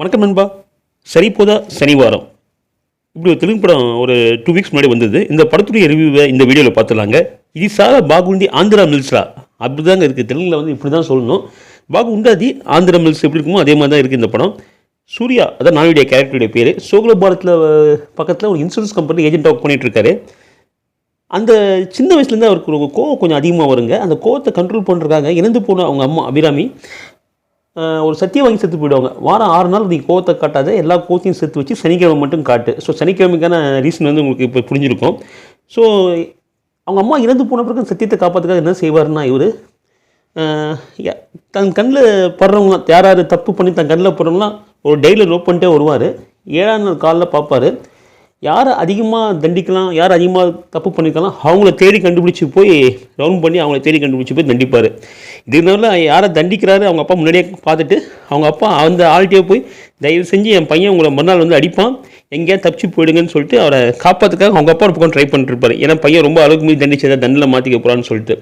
வணக்கம் நண்பா. சரி போதா சனிவாரம். இப்படி ஒரு தெலுங்கு படம் ஒரு டூ வீக்ஸ் முன்னாடி வந்தது. இந்த படத்துடைய ரிவ்யூவை இந்த வீடியோவில் பார்த்துலாங்க இது சாரா பாகுண்டி ஆந்திரா மில்ஸ்ரா. அப்படிதாங்க இருக்குது தெலுங்கில் வந்து இப்படி தான் சொல்லணும் பாகுண்டாதி ஆந்திரா மில்ஸ் எப்படி இருக்குமோ அதே மாதிரி தான் இருக்குது இந்த படம். சூர்யா அதான் நானுடைய கேரக்டருடைய பேர். சோகுல பாரத்தில் பக்கத்தில் ஒரு இன்சூரன்ஸ் கம்பெனி ஏஜென்ட் ஒர்க் பண்ணிகிட்ருக்காரு அந்த சின்ன வயசுலேருந்து அவருக்கு ஒரு கோவம் கொஞ்சம் அதிகமாக வருங்க. அந்த கோவத்தை கண்ட்ரோல் பண்ணுறதுக்காக இறந்து போன அவங்க அம்மா அபிராமி ஒரு சத்தியம் வாங்கி செத்து போயிடுவாங்க. வாரம் ஆறு நாள் நீ கோவத்தை காட்டாத எல்லா கோத்தையும் சேர்த்து வச்சு சனிக்கிழமை மட்டும் காட்டு. ஸோ சனிக்கிழமைக்கான ரீசன் வந்து உங்களுக்கு இப்போ புரிஞ்சிருக்கும். ஸோ அவங்க அம்மா இறந்து போன பிறகு சத்தியத்தை காப்பாற்றுக்காக என்ன செய்வார்னா இவர் தன் கண்ணில் படுறவங்க யார் யார் தப்பு பண்ணி தன் கண்ணில் படுறவங்களாம் ஒரு டெய்லியில் நோட் பண்ணிட்டே வருவார். ஏழாம் நாள் காலில் பார்ப்பாரு. யாரை அதிகமாக தண்டிக்கலாம் யார் அதிகமாக தப்பு பண்ணிக்கலாம் அவங்கள தேடி கண்டுபிடிச்சி போய் ரவுண்ட் பண்ணி அவங்கள தேடி கண்டுபிடிச்சி போய் தண்டிப்பார். இதனால யாரை தண்டிக்கிறாரு அவங்க அப்பா முன்னாடியே பார்த்துட்டு அவங்க அப்பா அந்த ஆள்கிட்டே போய் தயவு செஞ்சு என் பையன் உங்களை மறுநாள் வந்து அடிப்பான் எங்கேயா தப்பிச்சு போயிடுங்கன்னு சொல்லிட்டு அவரை காப்பாற்றுக்காக அவங்க அப்பா ஒரு பக்கம் ட்ரை பண்ணிட்டுருப்பாரு ஏன்னா பையன் ரொம்ப அளவுக்கு மீறி தண்டிச்சதை தண்டில் மாற்றிக்க போகிறான்னு சொல்லிட்டு.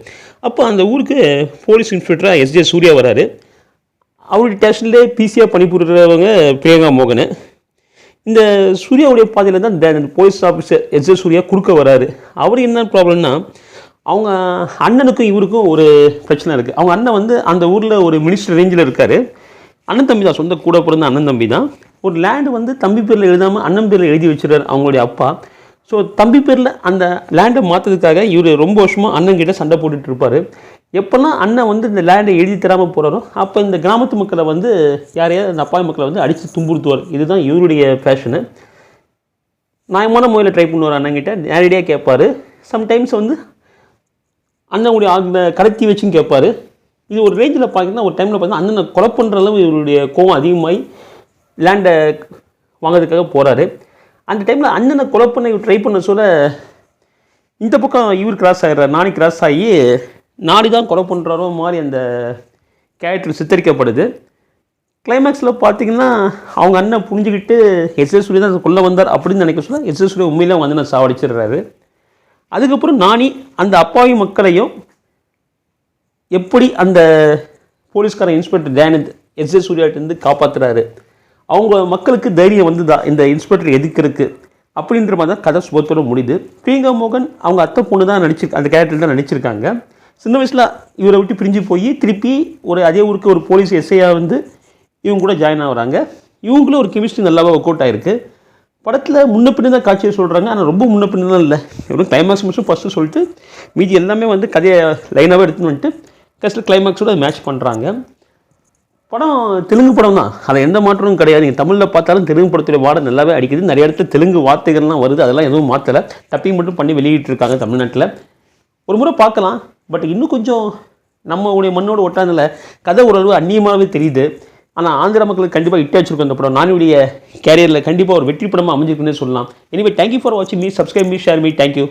அப்போ அந்த ஊருக்கு போலீஸ் இன்ஸ்பெக்டராக எஸ்ஜே சூர்யா வராரு. அவருடைய ஸ்டேஷன்லேயே பிசியாக பணிபுரிகிறவங்க பிரியங்கா மோகன். இந்த சூர்யாவுடைய பாதையில் தான் இந்த police officer S S Surya குறுக்க வராரு. அவர் என்ன ப்ராப்ளம்னா அவங்க அண்ணனுக்கும் இவருக்கும் ஒரு பிரச்சனை இருக்குது அவங்க அண்ணன் வந்து அந்த ஊரில் ஒரு மினிஸ்டர் ரேஞ்சில் இருக்கார். அண்ணன் தம்பி தான் சொந்த கூட பிறந்த அண்ணன் தம்பி தான். ஒரு லேண்டு வந்து தம்பி பேரில் எழுதாமல் அண்ணன் பேரில் எழுதி வச்சிருக்காரு அவங்களுடைய அப்பா. ஸோ தம்பி பேரில் அந்த லேண்டை மாற்றுறதுக்காக இவர் ரொம்ப வருஷமாக அண்ணன் கிட்ட சண்டை போட்டுட்டு இருப்பார். எப்போல்லாம் அண்ணன் வந்து இந்த லேண்டை எழுதி தராமல் போகிறாரோ அப்போ இந்த கிராமத்து மக்களை வந்து யாரையாவது இந்த அப்பாவி மக்களை வந்து அடித்து துன்புறுத்துவார். இதுதான் இவருடைய ஃபேஷனு நியாயமான முறையில் ட்ரை பண்ணுவார் அண்ணங்கிட்ட நேரடியாக கேட்பாரு. சம்டைம்ஸ் வந்து அண்ணனுடைய அந்த கடத்தி வச்சும் கேட்பாரு. இது ஒரு ரேஞ்சில் பார்த்தீங்கன்னா ஒரு டைமில் பார்த்தீங்கன்னா அண்ணனை கொலை பண்ணுற அளவு இவருடைய கோவம் அதிகமாகி லேண்டை வாங்குறதுக்காக போகிறாரு அந்த டைமில் அண்ணனை கொலை பண்ண இவர் ட்ரை பண்ண சொல்ல இந்த பக்கம் இவர் கிராஸ் ஆகிடுறார் நானே கிராஸ் ஆகி நாடி தான் கொலை பண்ணுறாரோ மாதிரி அந்த கேரக்டர் சித்தரிக்கப்படுது. கிளைமேக்ஸில் பார்த்தீங்கன்னா அவங்க அண்ணன் புரிஞ்சுக்கிட்டு எஸ் எஸ் சூர்யா தான் கொல்ல வந்தார் அப்படின்னு நினைக்க சொல்ல எஸ் எஸ் சூர்யா உண்மையிலே அவங்க அண்ணன் சாவடிச்சிடுறாரு. அதுக்கப்புறம் நானி அந்த அப்பாவி மக்களையும் எப்படி அந்த போலீஸ்கார இன்ஸ்பெக்டர் தயானந்த் எஸ் எஸ் சூர்யாட்டிருந்து காப்பாற்றுறாரு அவங்க மக்களுக்கு தைரியம் வந்துதா? இந்த இன்ஸ்பெக்டர் எதுக்கிறதுக்கு அப்படின்ற மாதிரி தான் கதை சுபத்தோடு முடியுது. பிரியங்கா மோகன் அவங்க அத்தை பொண்ணு தான் நடிச்சிரு அந்த கேரக்டர் தான் நடிச்சிருக்காங்க. சின்ன வயசில் இவரை விட்டு பிரிஞ்சு போய் திருப்பி ஒரு அதே ஊருக்கு ஒரு போலீஸ் எஸ்ஐயாக வந்து இவங்க கூட ஜாயின் ஆகுறாங்க. இவங்களும் ஒரு கெமிஸ்ட்ரி நல்லாவே ஒர்க் அவுட் ஆயிருக்கு. படத்தில் முன்ன பின்ன தான் காட்சியை சொல்கிறாங்க ஆனால் ரொம்ப முன்ன தான் இல்லை. இவரும் கிளைமேக்ஸ் மட்டும் ஃபஸ்ட்டு சொல்லிட்டு மீதி எல்லாமே வந்து கதையை லைனாகவே எடுத்துன்னு வந்துட்டு கடைசியில் கிளைமேக்ஸோட மேட்ச் பண்ணுறாங்க படம் தெலுங்கு படம் தான். அதில் எந்த மாற்றமும் கிடையாது. நீங்கள் தமிழில் பார்த்தாலும் தெலுங்கு படத்துடைய வாடை நல்லாவே அடிக்குது. நிறைய இடத்துல தெலுங்கு வார்த்தைகள்லாம் வருது. அதெல்லாம் எதுவும் மாற்றலை டப்பிங் மட்டும் பண்ணி வெளியிட்டிருக்காங்க தமிழ்நாட்டில். ஒரு முறை பார்க்கலாம். பட் இன்னும் கொஞ்சம் நம்மளுடைய மண்ணோட ஒட்டாந்தல கதை ஓரளவு அந்நியமாகவே தெரியுது. ஆனால் ஆந்திர மக்களுக்கு கண்டிப்பாக இட்டு வச்சிருக்கோம் இந்த படம். நானுடைய கேரியரில் கண்டிப்பாக ஒரு வெற்றி படமாக அமைஞ்சிருக்குன்னு சொல்லலாம். எனிவே தேங்க்யூ ஃபார் வாட்சிங் me subscribe me share me thank you